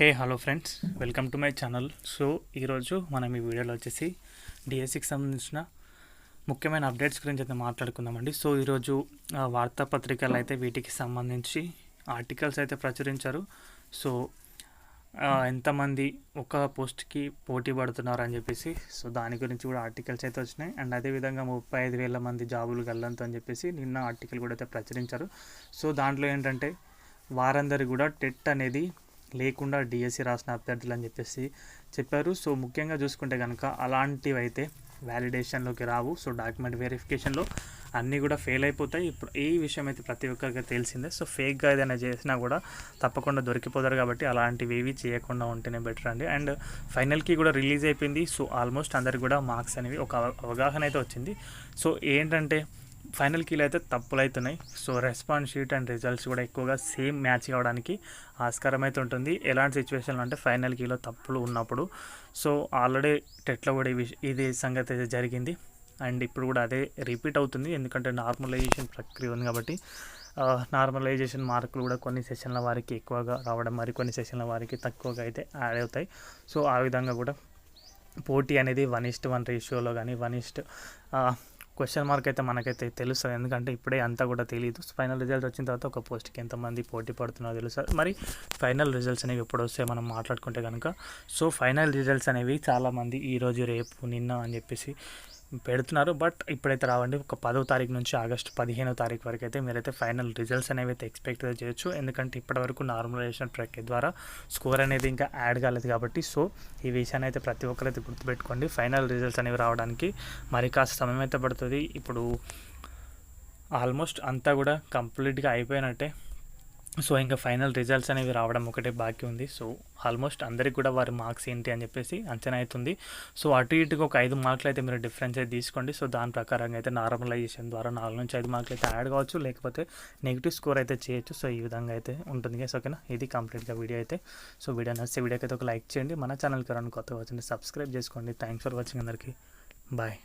Hey hello friends. Welcome to my channel. So ఈరోజు మనం ఈ వీడియోలో వచ్చేసి డిఎస్సికి సంబంధించిన ముఖ్యమైన అప్డేట్స్ గురించి అయితే మాట్లాడుకుందామండి. సో ఈరోజు వార్తాపత్రికలు అయితే వీటికి సంబంధించి ఆర్టికల్స్ అయితే ప్రచురించారు. సో ఎంతమంది ఒక పోస్ట్కి పోటీ పడుతున్నారు అని చెప్పేసి సో దాని గురించి కూడా ఆర్టికల్స్ అయితే వచ్చినాయి. అండ్ అదేవిధంగా ముప్పై ఐదు వేల మంది జాబులు గల్లంతో అని చెప్పేసి నిన్న ఆర్టికల్ కూడా అయితే ప్రచురించారు. సో దాంట్లో ఏంటంటే వారందరి కూడా టెట్ అనేది లేకుండా డిఎస్సి రాసిన అభ్యర్థులు అని చెప్పేసి చెప్పారు. సో ముఖ్యంగా చూసుకుంటే కనుక అలాంటివి అయితే వ్యాలిడేషన్లోకి రావు. సో డాక్యుమెంట్ వెరిఫికేషన్లో అన్నీ కూడా ఫెయిల్ అయిపోతాయి. ఇప్పుడు ఈ విషయం అయితే ప్రతి ఒక్కరికి తెలిసిందే. సో ఫేక్గా ఏదైనా చేసినా కూడా తప్పకుండా దొరికిపోతారు కాబట్టి అలాంటివి ఏవి చేయకుండా ఉంటేనే బెటర్ అండి. అండ్ ఫైనల్కి కూడా రిలీజ్ అయిపోయింది. సో ఆల్మోస్ట్ అందరికి కూడా మార్క్స్ అనేవి ఒక అవ- అవగాహన అయితే వచ్చింది. సో ఏంటంటే ఫైనల్ కీలో అయితే తప్పులు అవుతున్నాయి so response sheet and results కూడా ఎక్కువగా సేమ్ మ్యాచ్ కావడానికి ఆస్కారం అయితే ఉంటుంది. ఎలాంటి సిచ్యువేషన్లో అంటే ఫైనల్ కీలో తప్పులు ఉన్నప్పుడు. సో ఆల్రెడీ టెట్లో కూడా విష- ఇది సంగతి అయితే జరిగింది. అండ్ ఇప్పుడు కూడా అదే రిపీట్ అవుతుంది. ఎందుకంటే నార్మలైజేషన్ ప్రక్రియ ఉంది కాబట్టి నార్మలైజేషన్ మార్కులు కూడా కొన్ని సెషన్ల వారికి ఎక్కువగా రావడం మరి కొన్ని సెషన్ల వారికి తక్కువగా అయితే యాడ్ అవుతాయి. సో ఆ విధంగా కూడా పోటీ అనేది వన్ ఇస్ట్ వన్ రేషియోలో కానీ వన్ ఇస్ట్ క్వశ్చన్ మార్క్ అయితే మనకైతే తెలుస్తుంది. ఎందుకంటే ఇప్పుడే అంతా కూడా తెలియదు ఫైనల్ రిజల్ట్ వచ్చిన తర్వాత ఒక పోస్ట్కి ఎంతమంది పోటీ పడుతున్నారో తెలుస్తుంది. మరి ఫైనల్ రిజల్ట్స్ అనేవి ఎప్పుడు వస్తాయి మనం మాట్లాడుకుంటే కనుక సో ఫైనల్ రిజల్ట్స్ అనేవి చాలామంది ఈరోజు రేపు నిన్న అని చెప్పేసి పెడుతున్నారు. బట్ ఇప్పుడైతే రావండి. ఒక పదో తారీఖు నుంచి ఆగస్టు పదిహేనో తారీఖు వరకు అయితే మీరైతే ఫైనల్ రిజల్ట్స్ అనేవి అయితే ఎక్స్పెక్ట్ చేయొచ్చు. ఎందుకంటే ఇప్పటివరకు నార్మలైజేషన్ ప్రక్రియ ద్వారా స్కోర్ అనేది ఇంకా యాడ్ కాలేదు కాబట్టి సో ఈ విషయాన్ని అయితే ప్రతి ఒక్కరైతే గుర్తుపెట్టుకోండి. ఫైనల్ రిజల్ట్స్ అనేవి రావడానికి మరి కాస్త సమయం అయితే పడుతుంది. ఇప్పుడు ఆల్మోస్ట్ అంతా కూడా కంప్లీట్గా అయిపోయినట్టే. సో ఇంకా ఫైనల్ రిజల్ట్స్ అనేవి రావడం ఒకటే బాకీ ఉంది. సో ఆల్మోస్ట్ అందరికి కూడా వారి మార్క్స్ ఏంటి అని చెప్పేసి అంచనా అవుతుంది సో అటు ఇటుగా ఒక ఐదు మార్కులు అయితే మీరు డిఫరెన్స్ అయితే తీసుకోండి. సో దాని ప్రకారంగా అయితే నార్మలైజేషన్ ద్వారా నాలుగు నుంచి ఐదు మార్కులు అయితే యాడ్ కావచ్చు. లేకపోతే నెగిటివ్ స్కోర్ అయితే చేయొచ్చు. సో ఈ విధంగా అయితే ఉంటుంది గేస్ ఓకేనా? ఇది కంప్లీట్గా వీడియో అయితే. సో వీడియో నచ్చితే వీడియోకి అయితే ఒక లైక్ చేయండి. మన ఛానల్కి ఎవరైనా కొత్తగా వచ్చింది సబ్స్క్రైబ్ చేసుకోండి. థ్యాంక్స్ ఫర్ వాచింగ్ అందరికీ. బాయ్.